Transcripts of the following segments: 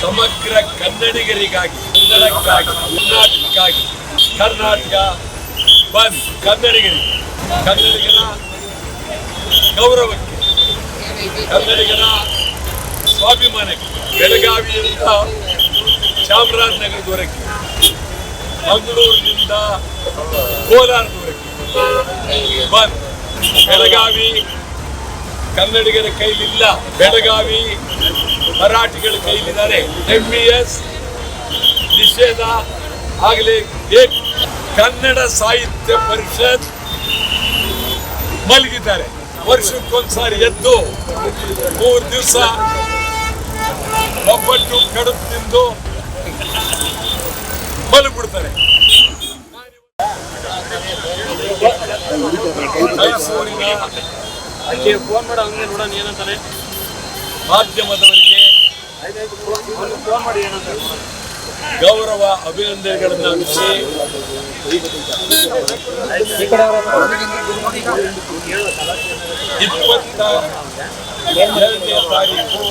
ಸಮಗ್ರ ಕನ್ನಡಿಗರಿಗಾಗಿ, ಕನ್ನಡಕ್ಕಾಗಿ, ಕರ್ನಾಟಕಕ್ಕಾಗಿ, ಕರ್ನಾಟಕ ಬಂದ್ ಕನ್ನಡಿಗರಿಗೆ, ಕನ್ನಡಿಗರ ಗೌರವಕ್ಕೆ, ಕನ್ನಡಿಗರ ಸ್ವಾಭಿಮಾನಕ್ಕೆ, ಬೆಳಗಾವಿಯಿಂದ ಚಾಮರಾಜನಗರದವರೆಗೆ ಮಂಗಳೂರಿನಿಂದ ಕೋಲಾರದವರೆಗೆ ಬಂದ್ ಬೆಳಗಾವಿ ಕನ್ನಡಿಗರ ಕೈಲಿಲ್ಲ. ಬೆಳಗಾವಿ ಮರಾಠಿಗಳ ಕೈಲಿದ್ದಾರೆ. ಎಂ ಬಿ ಎಸ್ ನಿಷೇಧ ಆಗಲೇ ಕನ್ನಡ ಸಾಹಿತ್ಯ ಪರಿಷತ್ ಮಲಗಿದ್ದಾರೆ. ವರ್ಷಕ್ಕೊಂದ್ಸಾರಿ ಎದ್ದು ಮೂರು ದಿವಸ ಒಬ್ಬಟ್ಟು ಕಡುಬು ತಿಂದು ಮಲಗಿಬಿಡ್ತಾರೆ. ಮೈಸೂರಿನ ಮಾಧ್ಯಮದವರಿಗೆ ಗೌರವ ಅಭಿನಂದನೆಗಳನ್ನು ಅರ್ಪಿಸಿ ಇಪ್ಪತ್ತ ಎರಡನೇ ತಾರೀಕು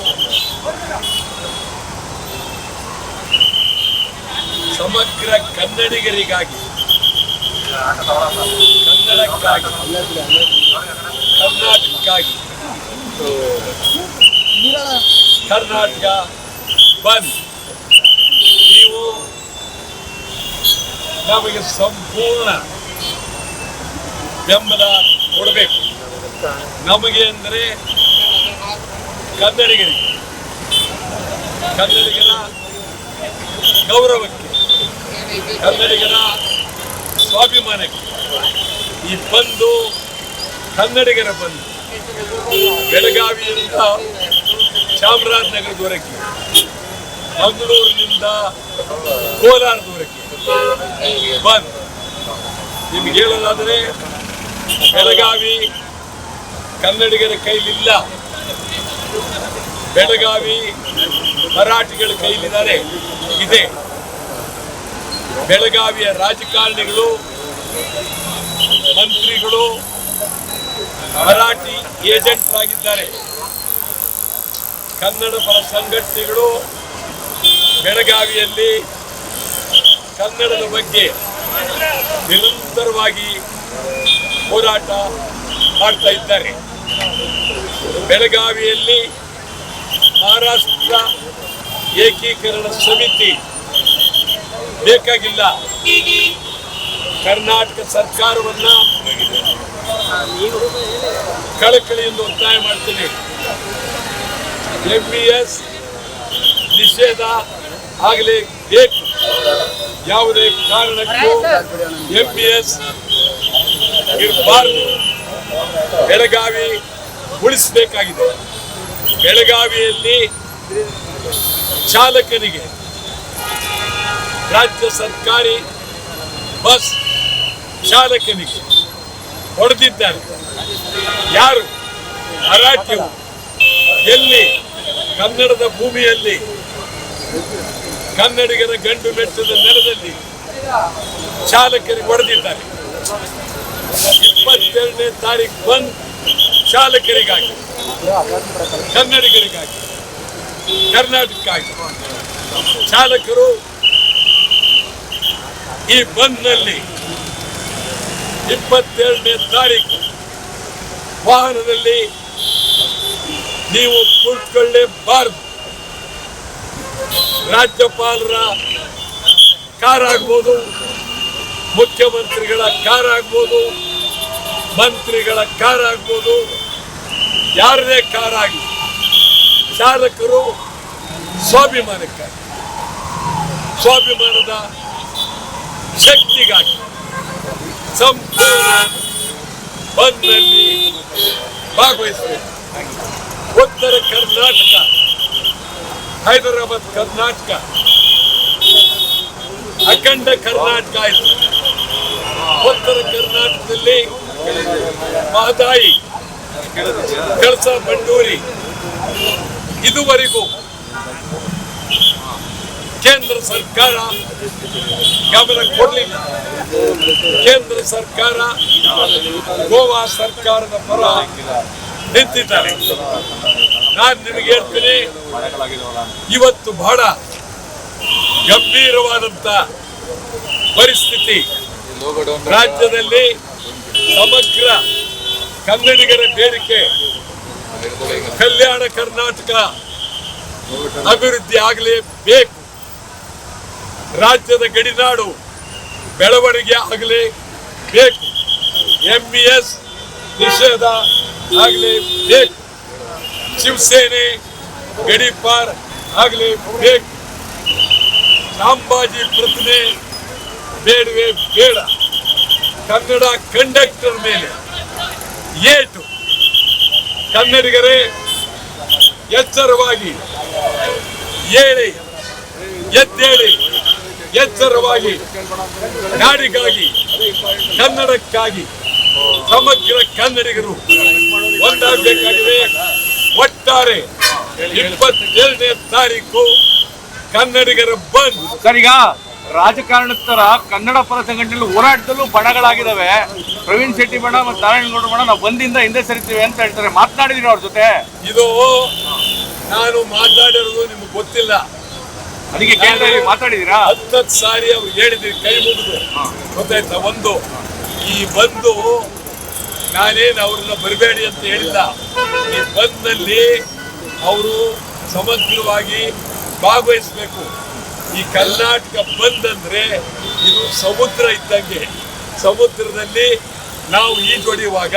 ಸಮಗ್ರ ಕನ್ನಡಿಗರಿಗಾಗಿ ಕನ್ನಡಕ್ಕಾಗಿ ಕರ್ನಾಟಕಕ್ಕಾಗಿ. ಕರ್ನಾಟಕ ಬಂದ್. ನೀವು ನಮಗೆ ಸಂಪೂರ್ಣ ಬೆಂಬಲ ಕೊಡಬೇಕು. ನಮಗೆ ಅಂದರೆ ಕನ್ನಡಿಗರಿಗೆ. ಕನ್ನಡಿಗರ ಗೌರವಕ್ಕೆ. ಕನ್ನಡಿಗರ ಸ್ವಾಭಿಮಾನಕ್ಕೆ. ಈ ಬಂದು ಕನ್ನಡಿಗರ ಬಂದು ಬೆಳಗಾವಿಯಿಂದ ಚಾಮರಾಜನಗರದವರೆಗೆ ಮಂಗಳೂರಿನಿಂದ ಕೋಲಾರದವರೆಗೆ ಬಂದ್ ನಿಮ್ಗೆ ಹೇಳೋದಾದರೆ, ಬೆಳಗಾವಿ ಕನ್ನಡಿಗರ ಕೈಲಿಲ್ಲ. ಬೆಳಗಾವಿ ಮರಾಠಿಗಳ ಕೈಲಿದ್ದಾರೆ. ಇದೆ. ಬೆಳಗಾವಿಯ ರಾಜಕಾರಣಿಗಳು, ಮಂತ್ರಿಗಳು, ಮರಾಠಿ ಏಜೆಂಟ್ ಆಗಿದ್ದಾರೆ ಕನ್ನಡ ಪರ ಸಂಘಟನೆಗಳು ಬೆಳಗಾವಿಯಲ್ಲಿ ಕನ್ನಡದ ಬಗ್ಗೆ ನಿರಂತರವಾಗಿ ಹೋರಾಟ ಮಾಡ್ತಾ ಇದ್ದಾರೆ. ಬೆಳಗಾವಿಯಲ್ಲಿ ಮಹಾರಾಷ್ಟ್ರ ಏಕೀಕರಣ ಸಮಿತಿ ಬೇಕಾಗಿಲ್ಲ. ಕರ್ನಾಟಕ ಸರ್ಕಾರವನ್ನ ಕಳಕಳಿಯಿಂದ ಒತ್ತಾಯ ಮಾಡ್ತೀನಿ. ಎಂ ಬಿ ಎಸ್ ನಿಷೇಧ ಆಗಲೇ ಬೇಕು. ಯಾವುದೇ ಕಾರಣಕ್ಕೂ ಎಂ ಬಿ ಎಸ್ ಇರಬಾರ್ದು ಬೆಳಗಾವಿ ಉಳಿಸಬೇಕಾಗಿದೆ. ಬೆಳಗಾವಿಯಲ್ಲಿ ಚಾಲಕನಿಗೆ ರಾಜ್ಯ ಸರ್ಕಾರಿ ಬಸ್ ಚಾಲಕನಿಗೆ ಹೊಡೆದಿದ್ದಾರೆ. ಯಾರು? ಮರಾಠಿಯು ಎಲ್ಲಿ ಕನ್ನಡದ ಭೂಮಿಯಲ್ಲಿ, ಕನ್ನಡಿಗರ ಗಂಡು ಮೆಟ್ಟದ ನೆಲದಲ್ಲಿ ಚಾಲಕರಿಗೆ ಹೊಡೆದಿದ್ದಾರೆ. ಇಪ್ಪತ್ತೆರಡನೇ ತಾರೀಕು ಬಂದ್ ಚಾಲಕರಿಗಾಗಿ, ಕನ್ನಡಿಗರಿಗಾಗಿ, ಕರ್ನಾಟಕಕ್ಕಾಗಿ. ಚಾಲಕರು ಈ ಬಂದ್ನಲ್ಲಿ ಇಪ್ಪತ್ತೆರಡನೇ ತಾರೀಕು ವಾಹನದಲ್ಲಿ ನೀವು ಕುಳಿತುಕೊಳ್ಳೇಬಾರದು ರಾಜ್ಯಪಾಲರ ಕಾರ್ ಆಗ್ಬೋದು ಮುಖ್ಯಮಂತ್ರಿಗಳ ಕಾರ್ ಆಗ್ಬೋದು ಮಂತ್ರಿಗಳ ಕಾರ್ ಆಗ್ಬೋದು ಯಾರದೇ ಕಾರ್ ಆಗಿ ಚಾಲಕರು ಸ್ವಾಭಿಮಾನಕ್ಕಾಗಿ, ಸ್ವಾಭಿಮಾನದ ಶಕ್ತಿಗಾಗಿ ಸಂಪೂರ್ಣ ಬಂದ್ನಲ್ಲಿ ಭಾಗವಹಿಸಬೇಕು. ಉತ್ತರ ಕರ್ನಾಟಕ, ಹೈದರಾಬಾದ್ ಕರ್ನಾಟಕ, ಅಖಂಡ ಕರ್ನಾಟಕ ಆಯಿತು. ಉತ್ತರ ಕರ್ನಾಟಕದಲ್ಲಿ ಮಹದಾಯಿ ಕೆಲಸ ಬಂಡೂರಿ ಇದುವರೆಗೂ ಕೇಂದ್ರ ಸರ್ಕಾರ ಗಮನ ಕೊಡಲಿಲ್ಲ. ಕೇಂದ್ರ ಸರ್ಕಾರ ಗೋವಾ ಸರ್ಕಾರದ ಪರ ನಿಂತಿದ್ದಾರೆ. ನಾನು ನಿಮಗೆ ಹೇಳ್ತೀನಿ. ಇವತ್ತು ಬಹಳ ಗಂಭೀರವಾದಂತ ಪರಿಸ್ಥಿತಿ. ರಾಜ್ಯದಲ್ಲಿ ಸಮಗ್ರ ಕನ್ನಡಿಗರ ಬೇಡಿಕೆ, ಕಲ್ಯಾಣ ಕರ್ನಾಟಕ ಅಭಿವೃದ್ಧಿ ಆಗಲೇಬೇಕು ರಾಜ್ಯದ ಗಡಿನಾಡು ಬೆಳವಣಿಗೆ ಆಗಲೇ ಬೇಕು. ಎಂಇಎಸ್ ನಿಷೇಧ ಆಗಲೇಬೇಕು ಶಿವಸೇನೆ, ಗಡಿಪಾರ್ ಆಗಲಿ ಸಾಂಬಾಜಿ ಪ್ರತಿಮೆ ಬೇಡವೆ ಬೇಡ. ಕನ್ನಡ ಕಂಡಕ್ಟರ್ ಮೇಲೆ ಏಟು. ಕನ್ನಡಿಗರೇ, ಎಚ್ಚರವಾಗಿ ಹೇಳಿ ಎದ್ದೇಳಿ, ಎಚ್ಚರವಾಗಿ ನಾಡಿಗಾಗಿ, ಕನ್ನಡಕ್ಕಾಗಿ ಸಮಗ್ರ ಕನ್ನಡಿಗರು ಒಂದಾಗಬೇಕಾಗಿದೆ. ಒಟ್ಟಾರೆ ಇಪ್ಪತ್ತೇಳನೇ ತಾರೀಕು ಕನ್ನಡಿಗರ ಬಂದ್. ಸರಿಗ ರಾಜಕಾರಣಸ್ಥರ ಕನ್ನಡ ಪರ ಸಂಘಟನೆಯಲ್ಲಿ ಹೋರಾಟದಲ್ಲೂ ಬಣಗಳಾಗಿದ್ದಾವೆ ಪ್ರವೀಣ್ ಶೆಟ್ಟಿ ಬಣ ಮತ್ತು ನಾರಾಯಣಗೌಡ ಬಣ ನಾವು ಬಂದಿಂದ ಹಿಂದೆ ಸರಿತೀವಿ ಅಂತ ಹೇಳ್ತಾರೆ. ಮಾತನಾಡಿದೀನಿ ಅವ್ರ ಜೊತೆ? ಇದು ನಾನು ಮಾತಾಡಿರೋದು ನಿಮ್ಗೆ ಗೊತ್ತಿಲ್ಲ. ಅದಕ್ಕೆ ಕೇಂದ್ರದಲ್ಲಿ ಮಾತಾಡಿದೀರಾ? ಹತ್ತತ್ತು ಸಾರಿ ಅವ್ರು ಹೇಳಿದ್ರಿ ಕೈ ಮುಗಿದು. ಗೊತ್ತಾಯ್ತಾ? ಒಂದು ಈ ಬಂದು ನಾನೇನು ಅವ್ರನ್ನ ಬರಬೇಡಿ ಅಂತ ಹೇಳಿಲ್ಲ. ಈ ಬಂದ್ನಲ್ಲಿ ಅವರು ಸಮಗ್ರವಾಗಿ ಭಾಗವಹಿಸಬೇಕು. ಈ ಕರ್ನಾಟಕ ಬಂದ್ ಅಂದ್ರೆ ಇದು ಸಮುದ್ರ ಇದ್ದಂಗೆ. ಸಮುದ್ರದಲ್ಲಿ ನಾವು ಈಜೊಡೆಯುವಾಗ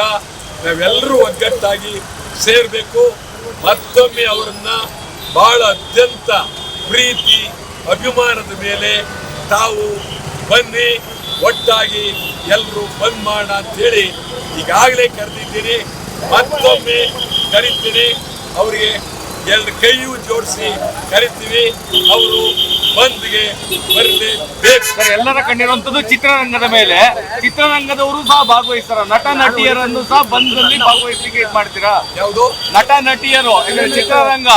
ನಾವೆಲ್ಲರೂ ಒಗ್ಗಟ್ಟಾಗಿ ಸೇರಬೇಕು. ಮತ್ತೊಮ್ಮೆ ಅವರನ್ನ ಬಹಳ ಅತ್ಯಂತ ಪ್ರೀತಿ, ಅಭಿಮಾನದ ಮೇಲೆ ತಾವು ಬನ್ನಿ, ಒಟ್ಟಾಗಿ ಎಲ್ಲರೂ ಬಂದ್ ಮಾಡೋಣ ಅಂತೇಳಿ ಈಗಾಗಲೇ ಕರೆದಿದ್ದೀನಿ ಮತ್ತೊಮ್ಮೆ ಕರಿತೀನಿ. ಅವರಿಗೆ ಎರಡು ಕೈಯೂ ಜೋಡಿಸಿ ಕರಿತೀವಿ. ಅವರು ಬಂದ್ಗೆ ಬರಲೇಬೇಕು ಎಲ್ಲರ ಕಂಡಿರುವಂತದ್ದು ಚಿತ್ರರಂಗದ ಮೇಲೆ. ಚಿತ್ರರಂಗದವರು ಸಹ ಭಾಗವಹಿಸ್ತಾರ. ನಟ ನಟಿಯರನ್ನು ಸಹ ಬಂದಲ್ಲಿ ಭಾಗವಹಿಸಲಿಕ್ಕೆ ಇದು ಮಾಡ್ತೀರಾ? ಯಾವುದು? ನಟ ನಟಿಯರು ಚಿತ್ರರಂಗ.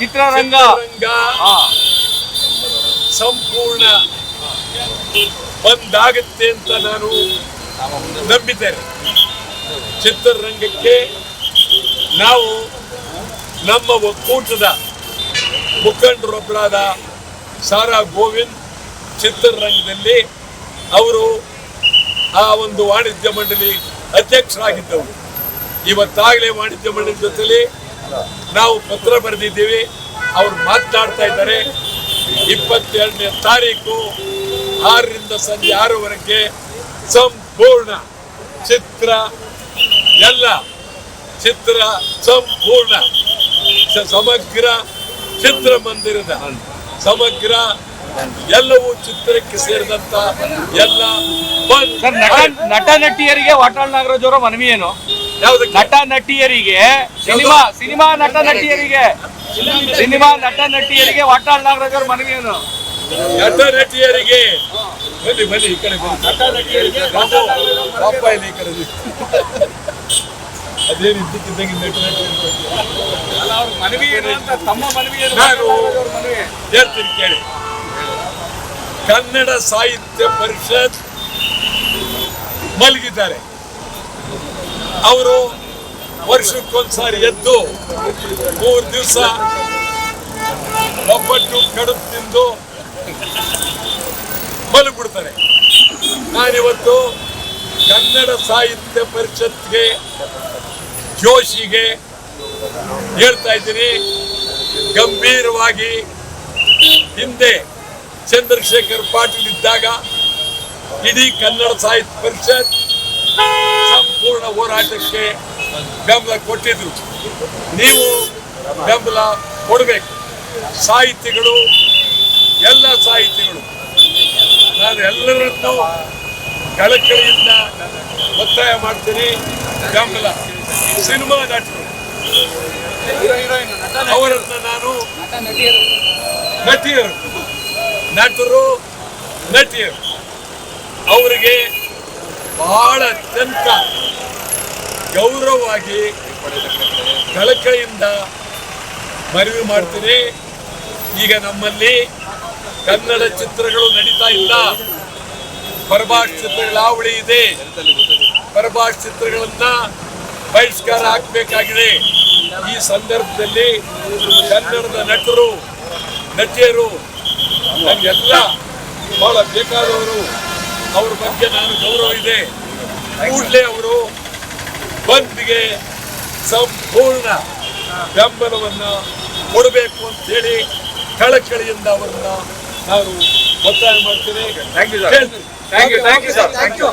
ಚಿತ್ರರಂಗ. ಸಂಪೂರ್ಣ ಬಂದಾಗುತ್ತೆ ಅಂತ ನಾನು ನಂಬಿದ್ದೇನೆ ಚಿತ್ರರಂಗಕ್ಕೆ ನಾವು ನಮ್ಮ ಒಕ್ಕೂಟದ ಮುಖಂಡರೊಬ್ಬರಾದ ಸಾರಾ ಗೋವಿಂದ್ ಚಿತ್ರರಂಗದಲ್ಲಿ ಅವರು ಆ ಒಂದು ವಾಣಿಜ್ಯ ಮಂಡಳಿ ಅಧ್ಯಕ್ಷರಾಗಿದ್ದವು. ಇವತ್ತಾಗಲೇ ವಾಣಿಜ್ಯ ಮಂಡಳಿ ಜೊತೆಲಿ ನಾವು ಪತ್ರ ಬರೆದಿದ್ದೀವಿ. ಅವ್ರು ಮಾತನಾಡ್ತಾ ಇದ್ದಾರೆ. ಇಪ್ಪತ್ತೆರಡನೇ ತಾರೀಕು ಆರರಿಂದ ಸಂಜೆ ಆರೂವರೆಗೆ ಸಂಪೂರ್ಣ ಚಿತ್ರ ಎಲ್ಲ ಚಿತ್ರ ಸಂಪೂರ್ಣ. ಸಮಗ್ರ ಚಿತ್ರ ಮಂದಿರದ ಸಮಗ್ರ ಎಲ್ಲವೂ ಚಿತ್ರಕ್ಕೆ ಸೇರಿದಂತ ಎಲ್ಲ ನಟ ನಟಿಯರಿಗೆ ವಾಟಾಳ್ ನಾಗರಾಜ್ ಅವರ ಮನವಿ ಏನು? ನಟ ನಟಿಯರಿಗೆ ಸಿನಿಮಾ ಸಿನಿಮಾ ನಟ ನಟಿಯರಿಗೆ ಸಿನಿಮಾ ನಟ ನಟಿಯರಿಗೆ ವಾಟಾಳ್ ನಾಗರಾಜ್ ಅವರ ಮನವಿ ಏನು? ನಟ ನಟಿಯರಿಗೆ. ಬನ್ನಿ ಬನ್ನಿ ಈ ಕಡೆ ಪಾಪ ಇಲ್ಲ ಈ ಕಡೆ ಅದೇನು ಇದ್ದಕ್ಕಿದ್ದಂಗೆ ಹೇಳ್ತೀನಿ ಕೇಳಿ. ಕನ್ನಡ ಸಾಹಿತ್ಯ ಪರಿಷತ್ ಮಲಗಿದ್ದಾರೆ. ಅವರು ವರ್ಷಕ್ಕೊಂದ್ಸಾರಿ ಎದ್ದು ಮೂರು ದಿವಸ ಒಬ್ಬಟ್ಟು ಕಡುಬು ತಿಂದು ಮಲಗ್ಬಿಡ್ತಾರೆ ನಾನಿವತ್ತು ಕನ್ನಡ ಸಾಹಿತ್ಯ ಪರಿಷತ್ಗೆ ಜೋಶಿಗೆ ಹೇಳ್ತಾ ಇದ್ದೀನಿ. ಗಂಭೀರವಾಗಿ ಹಿಂದೆ ಚಂದ್ರಶೇಖರ್ ಪಾಟೀಲ್ ಇದ್ದಾಗ ಇಡೀ ಕನ್ನಡ ಸಾಹಿತ್ಯ ಪರಿಷತ್ ಸಂಪೂರ್ಣ ಹೋರಾಟಕ್ಕೆ ಬೆಂಬಲ ಕೊಟ್ಟಿದ್ರು. ನೀವು ಬೆಂಬಲ ಕೊಡಬೇಕು. ಸಾಹಿತಿಗಳು, ಎಲ್ಲ ಸಾಹಿತಿಗಳು ನಾನು ಎಲ್ಲರನ್ನೂ ಕಳಕಳಿಯಿಂದ ಒತ್ತಾಯ ಮಾಡ್ತೀನಿ. ಬೆಂಬಲ ಸಿನಿಮಾ ನಟರು. ಅವರನ್ನ ನಾನು ನಟಿಯರು. ನಟರು, ನಟಿಯರು. ಅವರಿಗೆ ಬಹಳ ಅತ್ಯಂತ ಗೌರವವಾಗಿ ಕಳಕಳಿಯಿಂದ ಮನವಿ ಮಾಡ್ತೀನಿ. ಈಗ ನಮ್ಮಲ್ಲಿ ಕನ್ನಡ ಚಿತ್ರಗಳು ನಡೀತಾ ಇಲ್ಲ. ಪರಭಾಷ್ ಚಿತ್ರಗಳ ಹಾವಳಿ ಇದೆ. ಪರಭಾಷ್ ಚಿತ್ರಗಳನ್ನ ಬಹಿಷ್ಕಾರ ಹಾಕಬೇಕಾಗಿದೆ. ಈ ಸಂದರ್ಭದಲ್ಲಿ ಕನ್ನಡದ ನಟರು, ನಟಿಯರು, ನಮಗೆಲ್ಲ ಬಹಳ ಬೇಕಾದವರು. ಅವ್ರ ಬಗ್ಗೆ ನಾನು ಗೌರವ ಇದೆ. ಕೂಡಲೇ ಅವರು ಬಂದ್ಗೆ ಸಂಪೂರ್ಣ ಬೆಂಬಲವನ್ನು ಕೊಡಬೇಕು ಅಂತೇಳಿ ಕಳಕಳಿಯಿಂದ ಅವರನ್ನ ನಾನು ಒತ್ತಾಯ ಮಾಡ್ತೇವೆ. Thank you sir thank you thank you sir thank you